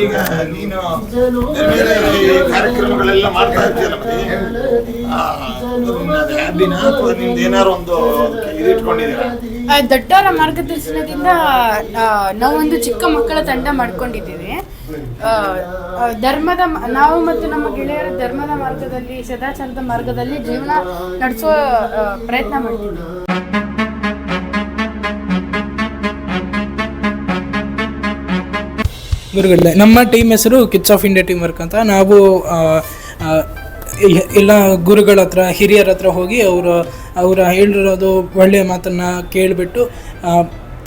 ಈಗ ನೀನು ಬೇರೆ ಕಾರ್ಯಕ್ರಮಗಳೆಲ್ಲ ಮಾಡ್ತಾ ಇರ್ತೀಯಲ್ಲ ಹ್ಯಾಬಿನ ಅಥವಾ ನಿಮ್ದು ಏನಾರು ಒಂದು ದೊಡ್ಡವರ ಮಾರ್ಗದರ್ಶನದಿಂದ ನಾವೊಂದು ಚಿಕ್ಕ ಮಕ್ಕಳ ತಂಡ ಮಾಡ್ಕೊಂಡಿದ್ದೀವಿ. ಧರ್ಮದ ಮ- ನಾವು ಮತ್ತು ನಮ್ಮ ಗೆಳೆಯರ ಧರ್ಮದ ಮಾರ್ಗದಲ್ಲಿ ಸದಾಚಾರದ ಮಾರ್ಗದಲ್ಲಿ ಜೀವನ ನಡೆಸೋ ಪ್ರಯತ್ನ ಮಾಡ್ತೀವಿ. ಗುರುಗಳೇ, ನಮ್ಮ ಟೀಮ್ ಹೆಸರು ಕಿಚ್ ಆಫ್ ಇಂಡಿಯಾ ಟೀಮ್ ವರ್ಕ್ ಅಂತ. ನಾವು ಎಲ್ಲ ಗುರುಗಳ ಹತ್ರ, ಹಿರಿಯರ ಹತ್ರ ಹೋಗಿ ಅವರು, ಅವರ ಹೇಳಿರೋದು ಒಳ್ಳೆಯ ಮಾತನ್ನು ಕೇಳಿಬಿಟ್ಟು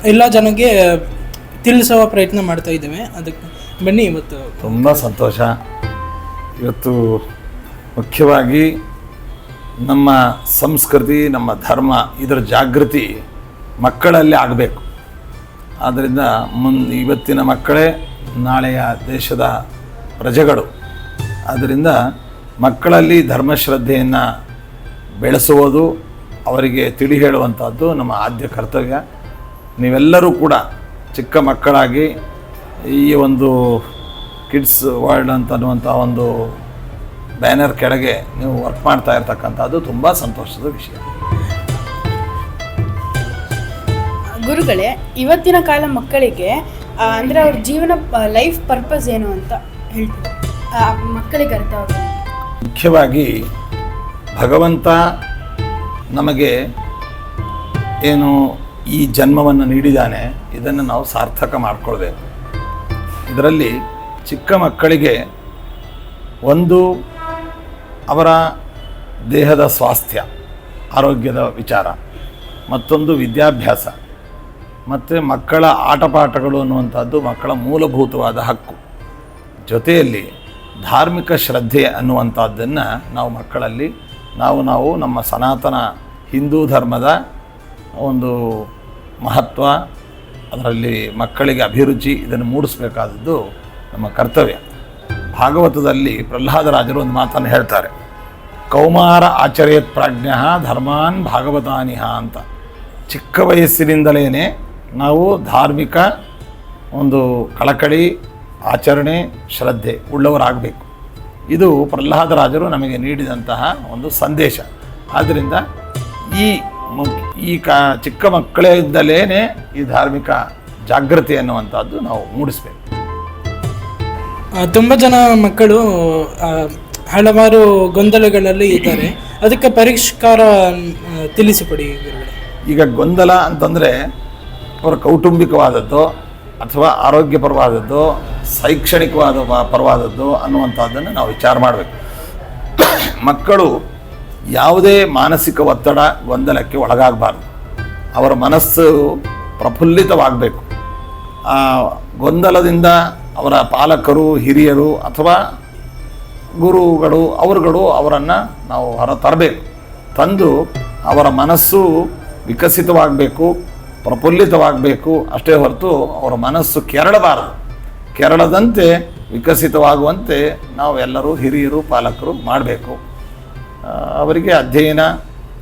ಎಲ್ಲ ಜನಕ್ಕೆ ತಿಳಿಸುವ ಪ್ರಯತ್ನ ಮಾಡ್ತಾ ಇದ್ದೇವೆ. ಅದಕ್ಕೆ ಬನ್ನಿ ಇವತ್ತು. ತುಂಬ ಸಂತೋಷ. ಇವತ್ತು ಮುಖ್ಯವಾಗಿ ನಮ್ಮ ಸಂಸ್ಕೃತಿ, ನಮ್ಮ ಧರ್ಮ, ಇದರ ಜಾಗೃತಿ ಮಕ್ಕಳಲ್ಲಿ ಆಗಬೇಕು. ಆದ್ದರಿಂದ ಮುನ್ ಇವತ್ತಿನ ಮಕ್ಕಳೇ ನಾಳೆಯ ದೇಶದ ಪ್ರಜೆಗಳು. ಆದ್ದರಿಂದ ಮಕ್ಕಳಲ್ಲಿ ಧರ್ಮಶ್ರದ್ಧೆಯನ್ನು ಬೆಳೆಸುವುದು ಅವರಿಗೆ ತಿಳಿ ಹೇಳುವಂಥದ್ದು ನಮ್ಮ ಆದ್ಯ ಕರ್ತವ್ಯ. ನೀವೆಲ್ಲರೂ ಕೂಡ ಚಿಕ್ಕ ಮಕ್ಕಳಾಗಿ ಈ ಒಂದು ಕಿಡ್ಸ್ ವರ್ಲ್ಡ್ ಅಂತ ಅನ್ನುವಂಥ ಒಂದು ಬ್ಯಾನರ್ ಕೆಳಗೆ ನೀವು ವರ್ಕ್ ಮಾಡ್ತಾ ಇರ್ತಕ್ಕಂಥದ್ದು ತುಂಬ ಸಂತೋಷದ ವಿಷಯ. ಗುರುಗಳೇ, ಇವತ್ತಿನ ಕಾಲ ಮಕ್ಕಳಿಗೆ ಅಂದ್ರೆ ಅವ್ರ ಜೀವನ ಲೈಫ್ ಪರ್ಪಸ್ ಏನು ಅಂತ ಹೇಳ್ತಾರೆ ಮಕ್ಕಳಿಗೆ ಅರ್ಥ ಮುಖ್ಯವಾಗಿ ಭಗವಂತ ನಮಗೆ ಏನು ಈ ಜನ್ಮವನ್ನು ನೀಡಿದ್ದಾನೆ, ಇದನ್ನು ನಾವು ಸಾರ್ಥಕ ಮಾಡಿಕೊಳ್ಬೇಕು. ಇದರಲ್ಲಿ ಚಿಕ್ಕ ಮಕ್ಕಳಿಗೆ ಒಂದು ಅವರ ದೇಹದ ಸ್ವಾಸ್ಥ್ಯ, ಆರೋಗ್ಯದ ವಿಚಾರ, ಮತ್ತೊಂದು ವಿದ್ಯಾಭ್ಯಾಸ. ಮತ್ತು ಮಕ್ಕಳ ಆಟಪಾಠಗಳು ಅನ್ನುವಂಥದ್ದು ಮಕ್ಕಳ ಮೂಲಭೂತವಾದ ಹಕ್ಕು. ಜೊತೆಯಲ್ಲಿ ಧಾರ್ಮಿಕ ಶ್ರದ್ಧೆ ಅನ್ನುವಂಥದ್ದನ್ನು ನಾವು ಮಕ್ಕಳಲ್ಲಿ, ನಾವು ನಾವು ನಮ್ಮ ಸನಾತನ ಹಿಂದೂ ಧರ್ಮದ ಒಂದು ಮಹತ್ವ, ಅದರಲ್ಲಿ ಮಕ್ಕಳಿಗೆ ಅಭಿರುಚಿ ಇದನ್ನು ಮೂಡಿಸಬೇಕಾದದ್ದು ನಮ್ಮ ಕರ್ತವ್ಯ. ಭಾಗವತದಲ್ಲಿ ಪ್ರಹ್ಲಾದರಾಜರು ಒಂದು ಮಾತನ್ನು ಹೇಳ್ತಾರೆ, ಕೌಮಾರ ಆಚರ್ಯತ್ ಪ್ರಾಜ್ಞ ಧರ್ಮಾನ್ ಭಾಗವತಾನಿಹ ಅಂತ. ಚಿಕ್ಕ ವಯಸ್ಸಿನಿಂದಲೇ ನಾವು ಧಾರ್ಮಿಕ ಒಂದು ಕಳಕಳಿ ಆಚರಣೆ ಶ್ರದ್ಧೆ ಉಳ್ಳವರಾಗಬೇಕು. ಇದು ಪ್ರಹ್ಲಾದರಾಜರು ನಮಗೆ ನೀಡಿದಂತಹ ಒಂದು ಸಂದೇಶ. ಆದ್ದರಿಂದ ಈ ಈ ಕ ಚಿಕ್ಕ ಮಕ್ಕಳಿಂದಲೇ ಈ ಧಾರ್ಮಿಕ ಜಾಗೃತಿ ಅನ್ನುವಂಥದ್ದು ನಾವು ಮೂಡಿಸ್ಬೇಕು. ತುಂಬ ಜನ ಮಕ್ಕಳು ಹಲವಾರು ಗೊಂದಲಗಳಲ್ಲಿ ಇದ್ದಾರೆ. ಅದಕ್ಕೆ ಪರಿಷ್ಕಾರ ತಿಳಿಸಿಕೊಡಿ ಈಗ ಗೊಂದಲ ಅಂತಂದರೆ ಅವರ ಕೌಟುಂಬಿಕವಾದದ್ದು ಅಥವಾ ಆರೋಗ್ಯಪರವಾದದ್ದು, ಶೈಕ್ಷಣಿಕವಾದ ಪರವಾದದ್ದು ಅನ್ನುವಂಥದ್ದನ್ನು ನಾವು ವಿಚಾರ ಮಾಡಬೇಕು. ಮಕ್ಕಳು ಯಾವುದೇ ಮಾನಸಿಕ ಒತ್ತಡ, ಗೊಂದಲಕ್ಕೆ ಒಳಗಾಗಬಾರ್ದು. ಅವರ ಮನಸ್ಸು ಪ್ರಫುಲ್ಲಿತವಾಗಬೇಕು. ಆ ಗೊಂದಲದಿಂದ ಅವರ ಪಾಲಕರು, ಹಿರಿಯರು ಅಥವಾ ಗುರುಗಳು, ಅವರುಗಳು ಅವರನ್ನು ನಾವು ಹೊರ ತರಬೇಕು. ತಂದು ಅವರ ಮನಸ್ಸು ವಿಕಸಿತವಾಗಬೇಕು. ಪ್ರಫುಲ್ಲಿತವಾಗಬೇಕು. ಅಷ್ಟೇ ಹೊರತು ಅವರ ಮನಸ್ಸು ಕೆರಳಬಾರದು. ಕೆರಳದಂತೆ ವಿಕಸಿತವಾಗುವಂತೆ ನಾವು ಎಲ್ಲರೂ ಹಿರಿಯರು, ಪಾಲಕರು ಮಾಡಬೇಕು. ಅವರಿಗೆ ಅಧ್ಯಯನ,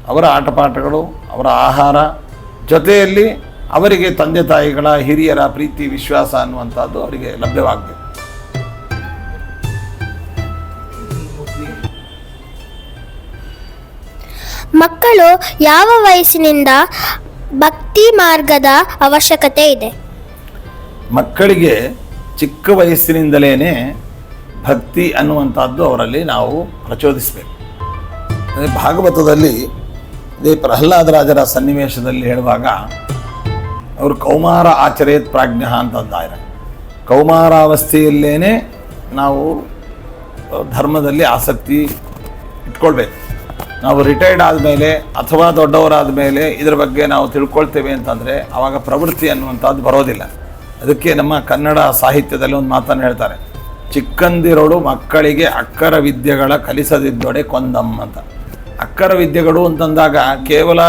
ಅವರ ಆಟಪಾಠಗಳು, ಅವರ ಆಹಾರ, ಜೊತೆಯಲ್ಲಿ ಅವರಿಗೆ ತಂದೆ ತಾಯಿಗಳ ಹಿರಿಯರ ಪ್ರೀತಿ, ವಿಶ್ವಾಸ ಅನ್ನುವಂಥದ್ದು ಅವರಿಗೆ ಲಭ್ಯವಾಗಬೇಕು. ಮಕ್ಕಳು ಯಾವ ವಯಸ್ಸಿನಿಂದ ಭಕ್ತಿ ಮಾರ್ಗದ ಅವಶ್ಯಕತೆ ಇದೆ. ಮಕ್ಕಳಿಗೆ ಚಿಕ್ಕ ವಯಸ್ಸಿನಿಂದಲೇ ಭಕ್ತಿ ಅನ್ನುವಂಥದ್ದು ಅವರಲ್ಲಿ ನಾವು ಪ್ರಚೋದಿಸಬೇಕು. ಅಂದರೆ ಭಾಗವತದಲ್ಲಿ ಇದೇ ಪ್ರಹ್ಲಾದರಾಜರ ಸನ್ನಿವೇಶದಲ್ಲಿ ಹೇಳುವಾಗ ಅವರು ಕೌಮಾರ ಆಚರೇತ್ ಪ್ರಾಜ್ಞ ಅಂತಂದಾರೆ ಕೌಮಾರಾವಸ್ಥೆಯಲ್ಲೇ ನಾವು ಧರ್ಮದಲ್ಲಿ ಆಸಕ್ತಿ ಇಟ್ಕೊಳ್ಬೇಕು. ನಾವು ರಿಟೈರ್ಡ್ ಆದಮೇಲೆ ಅಥವಾ ದೊಡ್ಡವರಾದ ಮೇಲೆ ಇದರ ಬಗ್ಗೆ ನಾವು ತಿಳ್ಕೊಳ್ತೇವೆ ಅಂತಂದರೆ ಆವಾಗ ಪ್ರವೃತ್ತಿ ಅನ್ನುವಂಥದ್ದು ಬರೋದಿಲ್ಲ. ಅದಕ್ಕೆ ನಮ್ಮ ಕನ್ನಡ ಸಾಹಿತ್ಯದಲ್ಲಿ ಒಂದು ಮಾತನ್ನು ಹೇಳ್ತಾರೆ. ಚಿಕ್ಕಂದಿರೋಳು ಮಕ್ಕಳಿಗೆ ಅಕ್ಕರ ವಿದ್ಯೆಗಳ ಕಲಿಸದಿದ್ದೊಡೆ ಕೊಂದಮ್ಮ ಅಂತ. ಅಕ್ಕರ ವಿದ್ಯೆಗಳು ಅಂತಂದಾಗ ಕೇವಲ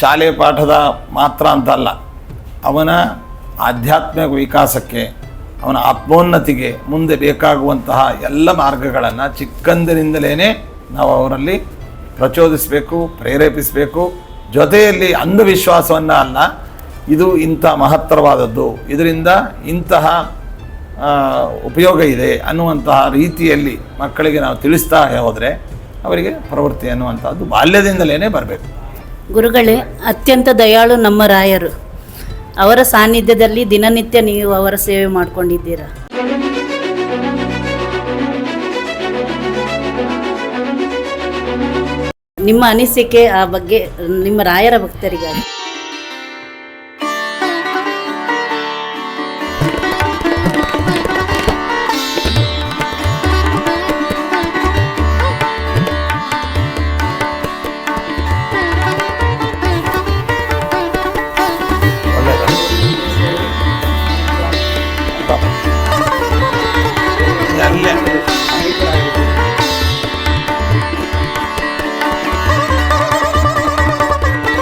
ಶಾಲೆ ಪಾಠದ ಮಾತ್ರ ಅಂತಲ್ಲ. ಅವನ ಆಧ್ಯಾತ್ಮಿಕ ವಿಕಾಸಕ್ಕೆ, ಅವನ ಆತ್ಮೋನ್ನತಿಗೆ ಮುಂದೆ ಬೇಕಾಗುವಂತಹ ಎಲ್ಲ ಮಾರ್ಗಗಳನ್ನು ಚಿಕ್ಕಂದಿನಿಂದಲೇ ನಾವು ಅವರಲ್ಲಿ ಪ್ರಚೋದಿಸಬೇಕು, ಪ್ರೇರೇಪಿಸಬೇಕು, ಜೊತೆಯಲ್ಲಿ ಅಂಧವಿಶ್ವಾಸವನ್ನು ಅಲ್ಲ, ಇದು ಇಂಥ ಮಹತ್ತರವಾದದ್ದು. ಇದರಿಂದ ಇಂತಹ ಉಪಯೋಗ ಇದೆ ಅನ್ನುವಂತಹ ರೀತಿಯಲ್ಲಿ ಮಕ್ಕಳಿಗೆ ನಾವು ತಿಳಿಸ್ತಾ ಹೋದರೆ ಅವರಿಗೆ ಪ್ರವೃತ್ತಿ ಅನ್ನುವಂಥದ್ದು ಬಾಲ್ಯದಿಂದಲೇ ಬರಬೇಕು. ಗುರುಗಳೇ, ಅತ್ಯಂತ ದಯಾಳು ನಮ್ಮ ರಾಯರು. ಅವರ ಸಾನ್ನಿಧ್ಯದಲ್ಲಿ ದಿನನಿತ್ಯ ನೀವು ಅವರ ಸೇವೆ ಮಾಡಿಕೊಂಡಿದ್ದೀರಾ? ನಿಮ್ಮ ಅನಿಸಿಕೆ ಆ ಬಗ್ಗೆ ನಿಮ್ಮ ರಾಯರ ಭಕ್ತರಿಗಾಗಿ.